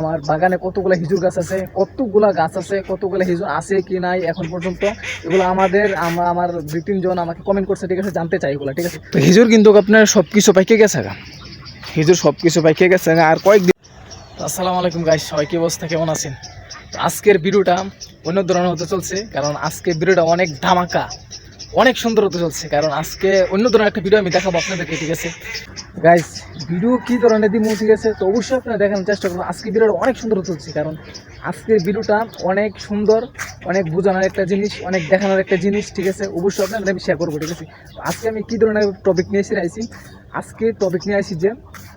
আমার বাগানে কতগুলো হিজুর গাছ আছে কতগুলা গাছ আছে কতগুলো হিজুর আছে কি নাই এখন পর্যন্ত এগুলো আমাদের আমা- আমার দুই তিনজন আমাকে কমেন্ট করছে ঠিক আছে জানতে চাই এগুলো ঠিক আছে। তো হিজুর কিন্তু আপনার সব কিছু পাইকে গেছে হিজুর সব কিছু পাইকে গেছে আর কয়েকদিন আসসালামু আলাইকুম গাইস সবাই কি অবস্থা কেমন আছেন? আজকের ভিডিওটা অন্য ধরনের হতে চলছে কারণ আজকের ভিডিওটা অনেক ধামাকা অনেক সুন্দর হতে চলছে কারণ আজকে অন্য ধরনের একটা ভিডিও আমি দেখাবো আপনাদেরকে ঠিক আছে? গাইস ভিডিও কী ধরনের দিব ঠিক আছে? তো অবশ্যই আপনারা দেখানোর চেষ্টা করুন। আজকে ভিডিওটা অনেক সুন্দর চলছে, কারণ আজকের ভিডিওটা অনেক সুন্দর, অনেক বোঝানোর একটা জিনিস, অনেক দেখানোর একটা জিনিস, ঠিক আছে? অবশ্যই আপনাদের আমি শেয়ার করব, ঠিক আছে? আজকে আমি কী ধরনের টপিক নিয়ে এসে আইছি আজকে টপিক নিয়ে আসি যে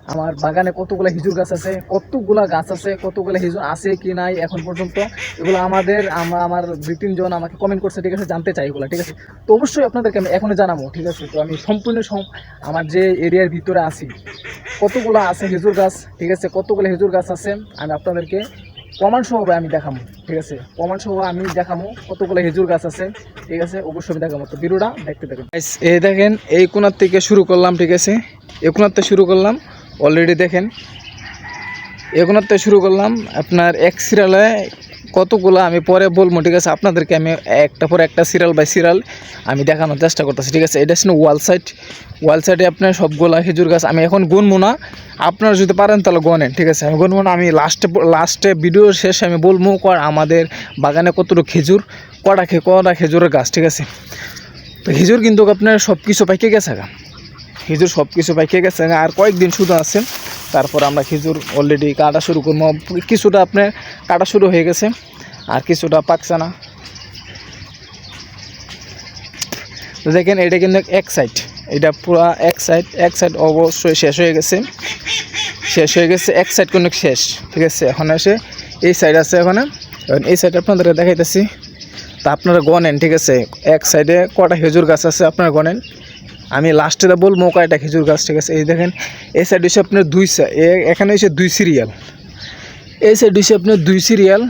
আমার বাগানে কতগুলো হিজুর গাছ আছে কতগুলা গাছ আছে কতগুলো হিজুর আছে কি নাই এখন পর্যন্ত এগুলো আমাদের আমা- আমার দুই তিনজন আমাকে কমেন্ট করছে ঠিক আছে জানতে চাই এগুলো ঠিক আছে? তো অবশ্যই আপনাদেরকে আমি এখনই জানাব ঠিক আছে? তো আমি সম্পূর্ণ সম- আমার যে এরিয়ার ভিতরে আছি কতগুলো আছে হিজুর গাছ ঠিক আছে? কতগুলো হিজুর গাছ আছে আমি আপনাদেরকে প্রমাণ সহ আমি দেখাবো ঠিক আছে? প্রমাণ সহ আমি দেখাবো কতগুলো হেজুর গাছ আছে ঠিক আছে? অবশ্যই আমি দেখাবো। তো ভিডিওটা দেখতে Guys, এই দেখেন এই কোনার থেকে শুরু করলাম ঠিক আছে? এই কোনার থেকে শুরু করলাম। অলরেডি দেখেন। কোনার থেকে শুরু করলাম। আপনার এক সিরিয়ালে কতগুলো আমি পরে বলব, ঠিক আছে? আপনাদেরকে আমি একটা পর একটা সিরিয়াল বাই সিরিয়াল আমি দেখানোর চেষ্টা করতেছি, ঠিক আছে? এটা ছিল ওয়াল সাইড ওয়াল সাইডে আপনার সবগুলা খেজুর গাছ আমি এখন গুনবো না। আপনারা যদি পারেন তাহলে গনেন, ঠিক আছে? আমি গুনবো না, আমি লাস্টে লাস্টে ভিডিও শেষে আমি বলব আমাদের বাগানে কতটুকু খেজুর, কটা কটা খেজুরের গাছ, ঠিক আছে? তো হিজুর কিন্তু আপনার সব কিছু পাইকে গেছে গা হিজুর সব কিছু পাইকে গেছে আর কয়েকদিন শুধু আছেন। তারপর আমরা খেজুর অলরেডি কাটা শুরু করব। কিছুটা আপনার কাটা শুরু হয়ে গেছে। আর কিছুটা পাকছে না দেখেন, এটা কিন্তু এক সাইড এটা পুরো এক সাইড এক সাইড অবশ্যই শেষ হয়ে গেছে। শেষ হয়ে গেছে। এক সাইড কিন্তু শেষ। ঠিক আছে? এখন এসে এই সাইড আছে এখানে। এই সাইড আপনাদেরকে দেখাইতেছি। তা আপনারা গনেন, ঠিক আছে? এক সাইডে কটা খেজুর গাছ আছে আপনারা গনেন। আমি লাস্টে বলব কয়টা খেজুর গাছ, ঠিক আছে? এই দেখেন, এই সাইড হচ্ছে আপনার দুই এখানে হচ্ছে দুই সিরিয়াল এই সাইড হচ্ছে আপনার দুই সিরিয়াল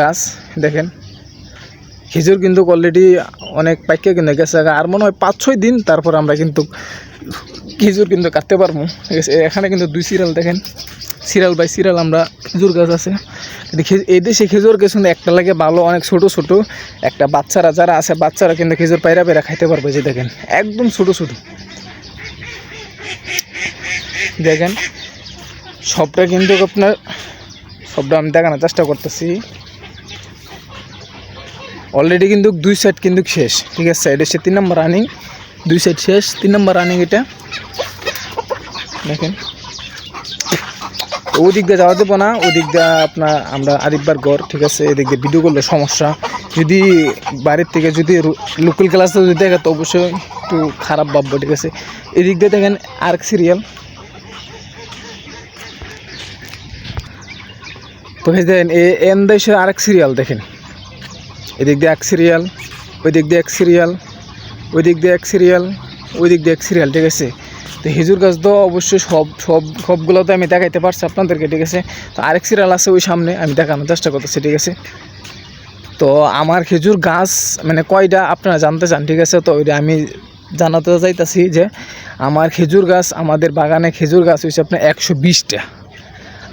গাছ, দেখেন। খেজুর কিন্তু অলরেডি অনেক পাইকে কিন্তু গেছে। আর মনে হয় পাঁচ ছয় দিন তারপর আমরা কিন্তু খেজুর কিন্তু কাটতে পারব, ঠিক আছে? এখানে কিন্তু দুই সিরিয়াল দেখেন। সিরিয়াল বাই সিরিয়াল আমরা খেজুর গাছ আছে। এই দেশে খেজুর গাছ কিন্তু একটা লাগে ভালো, অনেক ছোট ছোট। একটা বাচ্চারা যারা আছে, বাচ্চারা কিন্তু খেজুর পায়রা পায়রা খাইতে পারবে যে দেখেন, একদম ছোট ছোট। দেখেন, সবটা কিন্তু আপনার সবটা আমি দেখানোর চেষ্টা করতেছি। অলরেডি কিন্তু দুই সাইড কিন্তু শেষ, ঠিক আছে? এটা হচ্ছে তিন নম্বর রানিং দুই সাইড শেষ, তিন নম্বর রানিং এটা। দেখেন। ওই দিক দিয়ে যাওয়া দেবো না, ওদিক দিক দিয়ে আপনার আমরা আরেকবার ঘর, ঠিক আছে? এদিক দিয়ে ভিডিও করলে সমস্যা। যদি বাড়ির থেকে যদি লোকাল ক্লাসে যদি দেখে, তো অবশ্যই একটু খারাপ ভাববো, ঠিক আছে? এদিক দিয়ে দেখেন আর্ক সিরিয়াল তো দেখেন, এ এন দেশের আরেক সিরিয়াল দেখেন। এদিক দিয়ে এক সিরিয়াল ওই দিক দিয়ে এক সিরিয়াল ওই দিক দিয়ে এক সিরিয়াল ওই দিক দিয়ে এক সিরিয়াল ঠিক আছে? তো হিজুর গাছ তো অবশ্যই সব সব সবগুলো তো আমি দেখাইতে পারছি আপনাদেরকে, ঠিক আছে? তো আরেক সিরিয়াল আছে ওই সামনে, আমি দেখানোর চেষ্টা করতেছি, ঠিক আছে? তো আমার খেজুর গাছ মানে কয়টা আপনারা জানতে চান, ঠিক আছে? তো ওইটা আমি জানাতে চাইতেছি যে আমার খেজুর গাছ, আমাদের বাগানে খেজুর গাছ হয়েছে আপনার একশো বিশটা।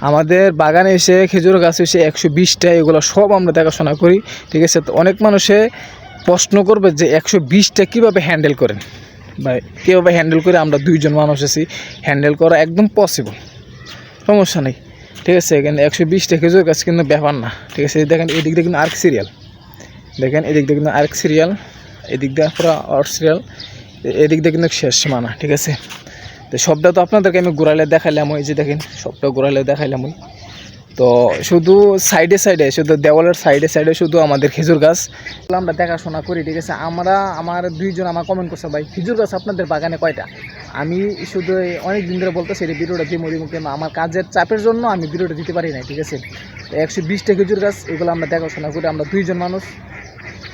আমাদের বাগানে এসে খেজুর গাছ এসে একশো বিশটা, এগুলো সব আমরা দেখাশোনা করি, ঠিক আছে? তো অনেক মানুষে প্রশ্ন করবে যে একশো বিশটা কীভাবে হ্যান্ডেল করেন? বা হ্যান্ডেল করে আমরা দুইজন মানুষ আছি। হ্যান্ডেল করা একদম পসিবল সমস্যা নেই। ঠিক আছে, এখানে একশো বিশটা খেজুর গাছ কিন্তু ব্যাপার না। ঠিক আছে, দেখেন এদিক দিয়ে কিন্তু আর্ক সিরিয়াল দেখেন এদিক কিন্তু আরেক সিরিয়াল এদিক দিয়ে পুরো আর্ট সিরিয়াল এদিক দিয়ে কিন্তু শেষ মানা, ঠিক আছে। তো সবটা তো আপনাদেরকে আমি ঘুরালে দেখাইলাম ওই যে দেখেন, সবটা ঘুরালে দেখাইলাম ওই। তো শুধু সাইডে সাইডে শুধু দেওয়ালের সাইডে সাইডে শুধু আমাদের খেজুর গাছ। আমরা দেখাশোনা করি, ঠিক আছে? আমরা, আমার দুইজন আমার কমেন্ট করছে, ভাই, খেজুর গাছ আপনাদের বাগানে কয়টা? আমি শুধু অনেক দিন ধরে বলতেছি সেটা ভিডিওটা দিয়ে মরি মুখে আমার কাজের চাপের জন্য আমি ভিডিওটা দিতে পারি না ঠিক আছে? একশো বিশটা খেজুর গাছ, এগুলো আমরা দেখাশোনা করি, আমরা দুইজন মানুষ।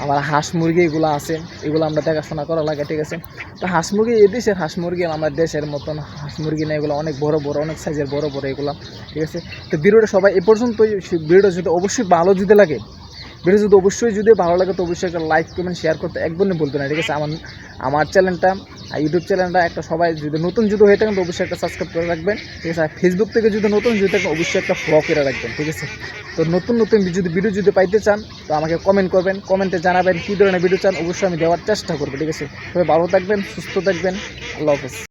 আমার হাঁস মুরগি এগুলো আছে, এগুলো আমরা দেখাশোনা করা লাগে, ঠিক আছে? তো হাঁস মুরগি এদেশের দেশের হাঁস মুরগি আমার দেশের মতন হাঁস মুরগি না, এগুলো অনেক বড় বড়, অনেক সাইজের বড় বড় এগুলো, ঠিক আছে? তো ভিডিওটা সবাই এ পর্যন্ত ভিডিওটা যদি অবশ্যই ভালো যদি লাগে ভিডিও যদি অবশ্যই যদি ভালো লাগে, তো অবশ্যই একটা লাইক কমেন্ট শেয়ার করতে একদমই বলতে না, ঠিক আছে? আমার আমার চ্যানেলটা ইউটিউব চ্যানেলটা একটা সবাই যদি নতুন যদি হয়ে থাকেন, তো অবশ্যই একটা সাবস্ক্রাইব করে রাখবেন, ঠিক আছে? আর ফেসবুক থেকে যদি নতুন যদি থাকেন, অবশ্যই একটা ফলো করে রাখবেন, ঠিক আছে? তো নতুন নতুন যদি ভিডিও যদি পাইতে চান, তো আমাকে কমেন্ট করবেন কমেন্টে জানাবেন কী ধরনের ভিডিও চান, অবশ্যই আমি দেওয়ার চেষ্টা করব, ঠিক আছে? তবে ভালো থাকবেন, সুস্থ থাকবেন, আল্লাহ হাফেজ।